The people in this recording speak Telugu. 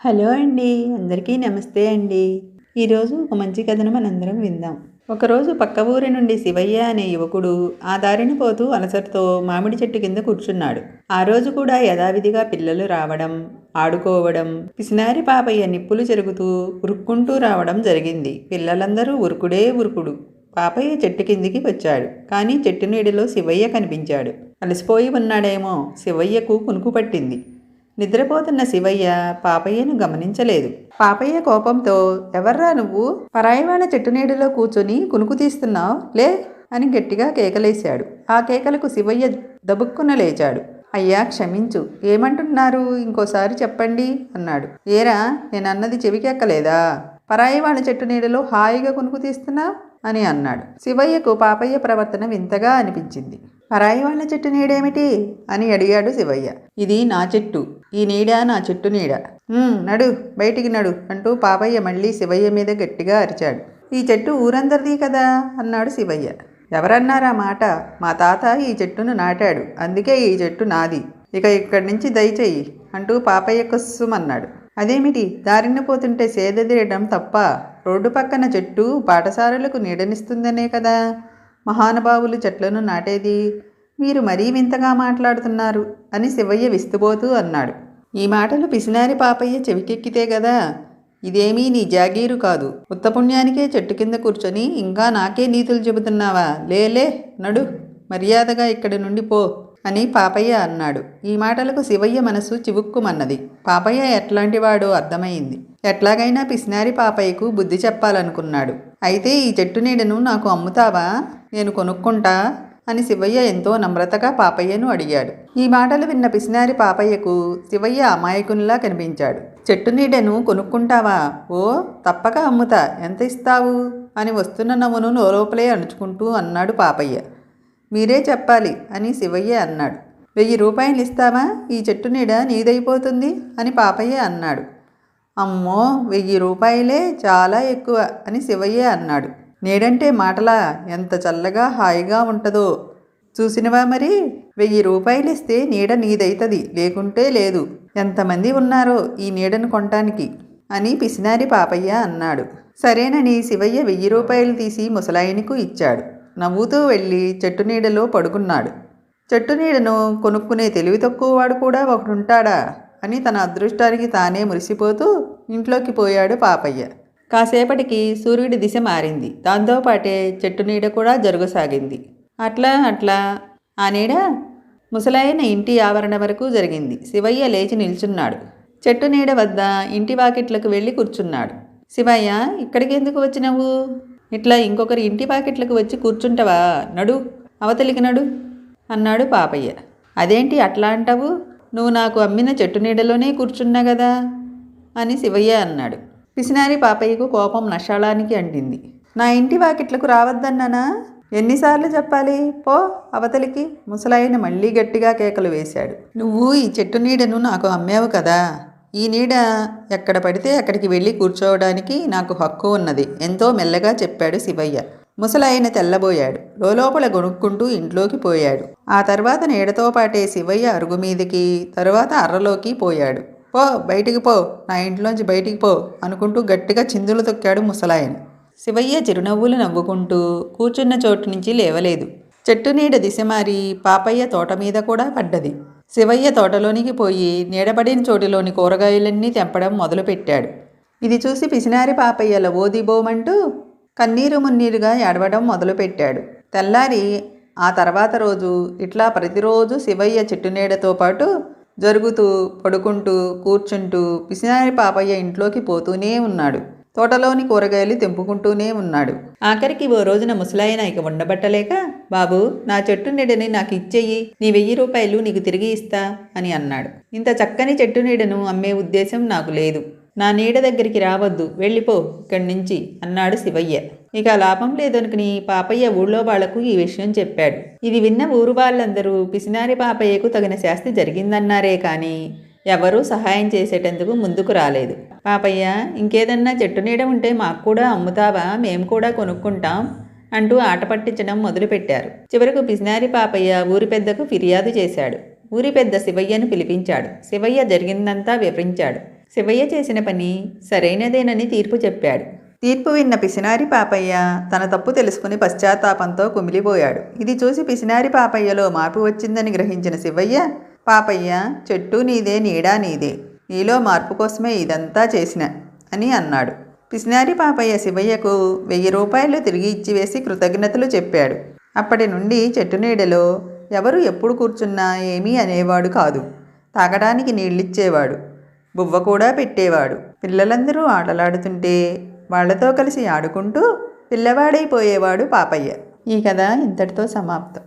హలో అండి అందరికీ నమస్తే అండి. ఈరోజు ఒక మంచి కథను మనందరం విందాం. ఒకరోజు పక్క ఊరి నుండి శివయ్య అనే యువకుడు ఆ దారిని పోతూ అలసటతో మామిడి చెట్టు కింద కూర్చున్నాడు. ఆ రోజు కూడా యథావిధిగా పిల్లలు రావడం ఆడుకోవడం పిసినారి పాపయ్య నిప్పులు చెరుగుతూ ఉరుక్కుంటూ రావడం జరిగింది. పిల్లలందరూ ఉరుకుడే ఉరుకుడు. పాపయ్య చెట్టు కిందికి వచ్చాడు. కానీ చెట్టు నీడిలో శివయ్య కనిపించాడు. అలసిపోయి ఉన్నాడేమో శివయ్యకు కునుకు పట్టింది. నిద్రపోతున్న శివయ్య పాపయ్యను గమనించలేదు. పాపయ్య కోపంతో ఎవర్రా నువ్వు? పరాయి చెట్టు నీడలో కూర్చొని కునుకు తీస్తున్నావు? లే! అని గట్టిగా కేకలేశాడు. ఆ కేకలకు శివయ్య దబుక్కున లేచాడు. అయ్యా క్షమించు. ఏమంటున్నారు? ఇంకోసారి చెప్పండి అన్నాడు. ఏరా నేను అన్నది చెవికెక్కలేదా? పరాయివాణ చెట్టు నీడలో హాయిగా కునుకు తీస్తున్నా? అని అన్నాడు. శివయ్యకు పాపయ్య ప్రవర్తన వింతగా అనిపించింది. పరాయి వాళ్ళ చెట్టు నీడేమిటి? అని అడిగాడు శివయ్య. ఇది నా చెట్టు. ఈ నీడ నా చెట్టు నీడ. నడు బయటికి నడు అంటూ పాపయ్య మళ్ళీ శివయ్య మీద గట్టిగా అరిచాడు. ఈ చెట్టు ఊరందరిది కదా? అన్నాడు శివయ్య. ఎవరన్నారా మాట? మా తాత ఈ చెట్టును నాటాడు. అందుకే ఈ చెట్టు నాది. ఇక ఇక్కడి నుంచి దయచేయి అంటూ పాపయ్య కొస్సుమన్నాడు. అదేమిటి? దారిన పోతుంటే సేదదీయడం తప్ప రోడ్డు పక్కన చెట్టు పాఠశాలలకు నీడనిస్తుందనే కదా? మహానుభావులు చెట్లను నాటేది? మీరు మరీ వింతగా మాట్లాడుతున్నారు అని శివయ్య విస్తుపోతూ అన్నాడు. ఈ మాటలు పిసినారి పాపయ్య చెవికెక్కితే కదా ఇదేమీ నీ జాగీరు కాదు. ఉత్తపుణ్యానికే చెట్టు కింద కూర్చొని ఇంకా నాకే నీతులు చెబుతున్నావా? లేలే నడు మర్యాదగా ఇక్కడి నుండి పో అని పాపయ్య అన్నాడు. ఈ మాటలకు శివయ్య మనసు చివుక్కుమన్నది. పాపయ్య ఎట్లాంటివాడో అర్థమైంది. ఎట్లాగైనా పిసినారి పాపయ్యకు బుద్ధి చెప్పాలనుకున్నాడు. అయితే ఈ చెట్టు నీడను నాకు అమ్ముతావా? నేను కొనుక్కుంటా? అని శివయ్య ఎంతో నమ్రతగా పాపయ్యను అడిగాడు. ఈ మాటలు విన్న పిసినారి పాపయ్యకు శివయ్య అమాయకునిలా కనిపించాడు. చెట్టు నీడను కొనుక్కుంటావా? ఓ తప్పక అమ్ముతా. ఎంత ఇస్తావు? అని వస్తున్న నవ్వును లోపలే అణుచుకుంటూ అన్నాడు పాపయ్య. మీరే చెప్పాలి అని శివయ్య అన్నాడు. వెయ్యి రూపాయలు ఇస్తావా? ఈ చెట్టు నీడ నీదైపోతుంది అని పాపయ్య అన్నాడు. అమ్మో వెయ్యి రూపాయలే చాలా ఎక్కువ అని శివయ్య అన్నాడు. నీడంటే మాటలా ఎంత చల్లగా హాయిగా ఉంటుందో. చూసినవా మరి? వెయ్యి రూపాయలు ఇస్తే నీడ నీదైతుంది లేకుంటే లేదు. ఎంతమంది ఉన్నారో ఈ నీడను కొనటానికి? అని పిసినారి పాపయ్య అన్నాడు. సరేనని శివయ్య వెయ్యి రూపాయలు తీసి ముసలాయనకు ఇచ్చాడు. నవ్వుతూ వెళ్ళి చెట్టు నీడలో పడుకున్నాడు. చెట్టు నీడను కొనుక్కునే తెలివి తక్కువ వాడు కూడా ఒకడుంటాడా? అని తన అదృష్టానికి తానే మురిసిపోతూ ఇంట్లోకి పోయాడు పాపయ్య. కాసేపటికి సూర్యుడి దిశ మారింది. దాంతోపాటే చెట్టు నీడ కూడా జరగసాగింది. అట్లా అట్లా. ఆ నీడ ముసలాయన ఇంటి ఆవరణ వరకు జరిగింది. శివయ్య లేచి నిల్చున్నాడు. చెట్టు నీడ వద్ద ఇంటి వాకిట్లకు వెళ్ళి కూర్చున్నాడు. శివయ్య ఇక్కడికి ఎందుకు వచ్చినావు? ఇట్లా ఇంకొకరి ఇంటి వాకిట్లకు వచ్చి కూర్చుంటావా? నడు అవతలికి నడు అన్నాడు పాపయ్య. అదేంటి అట్లా అంటావు? నువ్వు నాకు అమ్మిన చెట్టు నీడలోనే కూర్చున్నా కదా అని శివయ్య అన్నాడు. పిసినారి పాపయ్యకు కోపం నషాళానికి అంటింది. నా ఇంటి వాకిట్లకు రావద్దన్నానా? ఎన్నిసార్లు చెప్పాలి? పో అవతలికి. ముసలాయన మళ్ళీ గట్టిగా కేకలు వేశాడు. నువ్వు ఈ చెట్టు నీడను నాకు అమ్మావు కదా. ఈ నీడ ఎక్కడ పడితే అక్కడికి వెళ్ళి కూర్చోవడానికి నాకు హక్కు ఉన్నది. ఎంతో మెల్లగా చెప్పాడు శివయ్య. ముసలాయన తెల్లబోయాడు. లోపల గొనుక్కుంటూ ఇంట్లోకి పోయాడు. ఆ తర్వాత నీడతో పాటే శివయ్య అరుగు మీదకి తరువాత అర్రలోకి పోయాడు. పో బయటికి పో నా ఇంట్లోంచి బయటికి పో అనుకుంటూ గట్టిగా చిందులు తొక్కాడు ముసలాయన. శివయ్య చిరునవ్వులు నవ్వుకుంటూ కూర్చున్న చోటు నుంచి లేవలేదు. చెట్టు నీడ దిశ మారి పాపయ్య తోట మీద కూడా పడ్డది. శివయ్య తోటలోనికి పోయి నీడబడిన చోటులోని కూరగాయలన్నీ తెంపడం మొదలుపెట్టాడు. ఇది చూసి పిసినారి పాపయ్య లవోదిబోమంటూ కన్నీరు మున్నీరుగా ఏడవడం మొదలుపెట్టాడు. తెల్లారి ఆ తర్వాత రోజు ఇట్లా ప్రతిరోజు శివయ్య చెట్టు నీడతో పాటు జరుగుతూ పడుకుంటూ కూర్చుంటూ పిసినారి పాపయ్య ఇంట్లోకి పోతూనే ఉన్నాడు. తోటలోని కూరగాయలు తెంపుకుంటూనే ఉన్నాడు. ఆఖరికి ఓ రోజున ముసలాయన ఇక ఉండబట్టలేక బాబు నా చెట్టు నీడని నాకు ఇచ్చేయి. నీ వెయ్యి రూపాయలు నీకు తిరిగి ఇస్తా అని అన్నాడు. ఇంత చక్కని చెట్టు నీడను అమ్మే ఉద్దేశం నాకు లేదు. నా నీడ దగ్గరికి రావద్దు వెళ్ళిపో ఇక్కడి నుంచి అన్నాడు శివయ్య. ఇక లాభం లేదనుకుని పాపయ్య ఊళ్ళో వాళ్ళకు ఈ విషయం చెప్పాడు. ఇది విన్న ఊరు వాళ్ళందరూ పిసినారి పాపయ్యకు తగిన శాస్తి జరిగిందన్నారే కానీ ఎవరూ సహాయం చేసేటందుకు ముందుకు రాలేదు. పాపయ్య ఇంకేదన్నా చెట్టు నీడ ఉంటే మాకు కూడా అమ్ముతావా మేము కూడా కొనుక్కుంటాం అంటూ ఆట పట్టించడం మొదలుపెట్టారు. చివరకు పిసినారి పాపయ్య ఊరి పెద్దకు ఫిర్యాదు చేశాడు. ఊరి పెద్ద శివయ్యను పిలిపించాడు. శివయ్య జరిగిందంతా వివరించాడు. శివయ్య చేసిన పని సరైనదేనని తీర్పు చెప్పాడు. తీర్పు విన్న పిసినారి పాపయ్య తన తప్పు తెలుసుకుని పశ్చాత్తాపంతో కుమిలిపోయాడు. ఇది చూసి పిసినారి పాపయ్యలో మార్పు వచ్చిందని గ్రహించిన శివయ్య పాపయ్య చెట్టు నీదే నీడా నీదే. నీలో మార్పు కోసమే ఇదంతా చేసిన అని అన్నాడు. పిసినారి పాపయ్య శివయ్యకు వెయ్యి రూపాయలు తిరిగి ఇచ్చివేసి కృతజ్ఞతలు చెప్పాడు. అప్పటి నుండి చెట్టు నీడలో ఎవరు ఎప్పుడు కూర్చున్నా ఏమీ అనేవాడు కాదు. తాగడానికి నీళ్ళిచ్చేవాడు. బువ్వ కూడా పెట్టేవాడు. పిల్లలందరూ ఆటలాడుతుంటే వాళ్ళతో కలిసి ఆడుకుంటూ పిల్లవాడైపోయేవాడు పాపయ్య. ఈ కథ ఇంతటితో సమాప్తం.